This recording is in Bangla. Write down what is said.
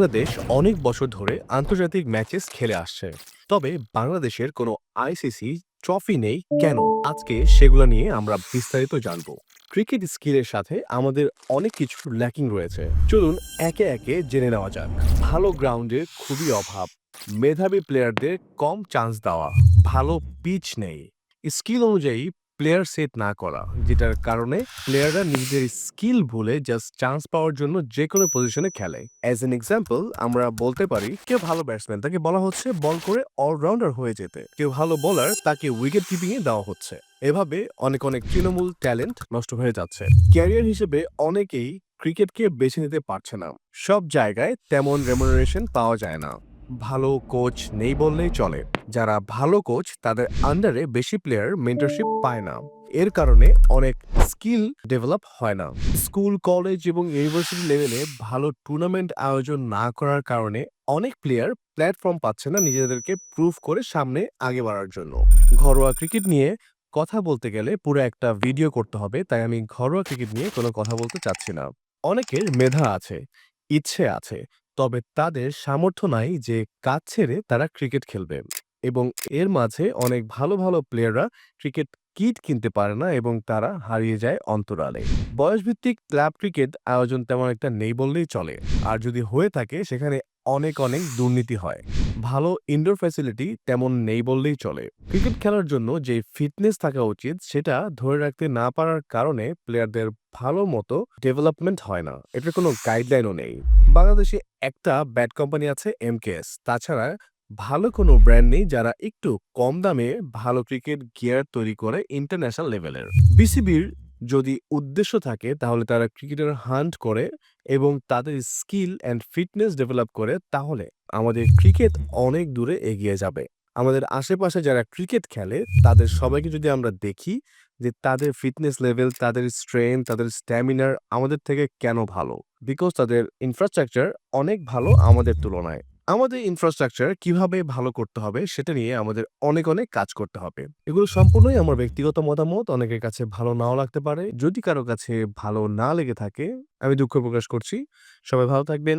বাংলাদেশ অনেক বছর ধরে আন্তর্জাতিক ম্যাচেস খেলে আসছে। তবে বাংলাদেশের কোনো আইসিসি ট্রফি নেই কেন? আজকে সেগুলো নিয়ে আমরা বিস্তারিত জানব। ক্রিকেট স্কিলের সাথে আমাদের অনেক কিছু ল্যাকিং রয়েছে। চলুন একে একে জেনে নেওয়া যাক। ভালো গ্রাউন্ডের খুবই অভাব। মেধাবী প্লেয়ারদের কম চান্স দেওয়া। ভালো পিচ নেই। স্কিল অনুযায়ী প্লেয়ার সেট না করা, যেটার কারণে প্লেয়াররা নিজেদের স্কিল ভুলে জাস্ট চান্স পাওয়ার জন্য যে কোনো পজিশনে খেলে। অ্যাজ এন এক্সাম্পল আমরা বলতে পারি, কেউ ভালো ব্যাটসম্যান তাকে বলা হচ্ছে বল করে অলরাউন্ডার হয়ে যেতে। কেউ ভালো বলার তাকে উইকেট কিপিং এ দেওয়া হচ্ছে। এভাবে অনেক অনেক তৃণমূল ট্যালেন্ট নষ্ট হয়ে যাচ্ছে। ক্যারিয়ার হিসেবে অনেকেই ক্রিকেটকে বেছে নিতে পারছে না। সব জায়গায় তেমন রেমুনারেশন পাওয়া যায় না। ভালো কোচ নেই বললেই চলে। যারা ভালো কোচ, তাদের আন্ডারে বেশি প্লেয়ার মেন্টরশিপ পায় না। এর কারণে অনেক স্কিল ডেভেলপ হয় না। স্কুল কলেজ এবং ইউনিভার্সিটি লেভেলে ভালো টুর্নামেন্ট আয়োজন না করার কারণে অনেক প্লেয়ার প্ল্যাটফর্ম পাচ্ছে না নিজেদেরকে প্রুভ করে সামনে আগে বাড়ার জন্য। ঘরোয়া ক্রিকেট নিয়ে কথা বলতে গেলে পুরো একটা ভিডিও করতে হবে, তাই আমি ঘরোয়া ক্রিকেট নিয়ে কোনো কথা বলতে চাচ্ছি না। অনেকের মেধা আছে, ইচ্ছে আছে তবে তাদের সামর্থ্য নাই যে কাজ ছেড়ে তারা ক্রিকেট খেলবে এবং এর মাঝে অনেক ভালো ভালো প্লেয়াররা ক্রিকেট কিট কিনতে পারে না এবং তারা হারিয়ে যায় অন্তরালে। বয়সভিত্তিক ক্লাব ক্রিকেট আয়োজন তেমন একটা নেই বললেই চলে। আর যদি হয়ে থাকে সেখানে অনেক অনেক দুর্নীতি হয়। ভালো ইনডোর ফ্যাসিলিটি তেমন নেই বললেই চলে। ক্রিকেট খেলার জন্য যে ফিটনেস থাকা উচিত, সেটা ধরে রাখতে না পারার কারণে প্লেয়ারদের ভালো মতো ডেভেলপমেন্ট হয় না। এটার কোনো গাইডলাইনও নেই। বাংলাদেশে একটা ব্যাট কোম্পানি আছে এমকেএস তাছাড়া ভালো কোনো ব্র্যান্ড নেই যারা একটু কম দামে ভালো ক্রিকেট গিয়ার তৈরি করে ইন্টারন্যাশনাল লেভেলের বিসিবির যদি উদ্দেশ্য থাকে, তাহলে তারা ক্রিকেটার হান্ট করে এবং তাদের স্কিল অ্যান্ড ফিটনেস ডেভেলপ করে, তাহলে আমাদের ক্রিকেট অনেক দূরে এগিয়ে যাবে। আমাদের আশেপাশে যারা ক্রিকেট খেলে, তাদের সবাইকে যদি আমরা দেখি যে তাদের ফিটনেস লেভেল তাদের স্ট্রেন তাদের স্ট্যামিনার আমাদের থেকে কেন ভালো? বিকজ তাদের ইনফ্রাস্ট্রাকচার অনেক ভালো আমাদের তুলনায়। আমাদের ইনফ্রাস্ট্রাকচার কীভাবে ভালো করতে হবে সেটা নিয়ে আমাদের অনেক অনেক কাজ করতে হবে। এগুলো সম্পূর্ণই আমার ব্যক্তিগত মতামত, অনেকের কাছে ভালো নাও লাগতে পারে। যদি কারও কাছে ভালো না লেগে থাকে, আমি দুঃখ প্রকাশ করছি। সবাই ভালো থাকবেন।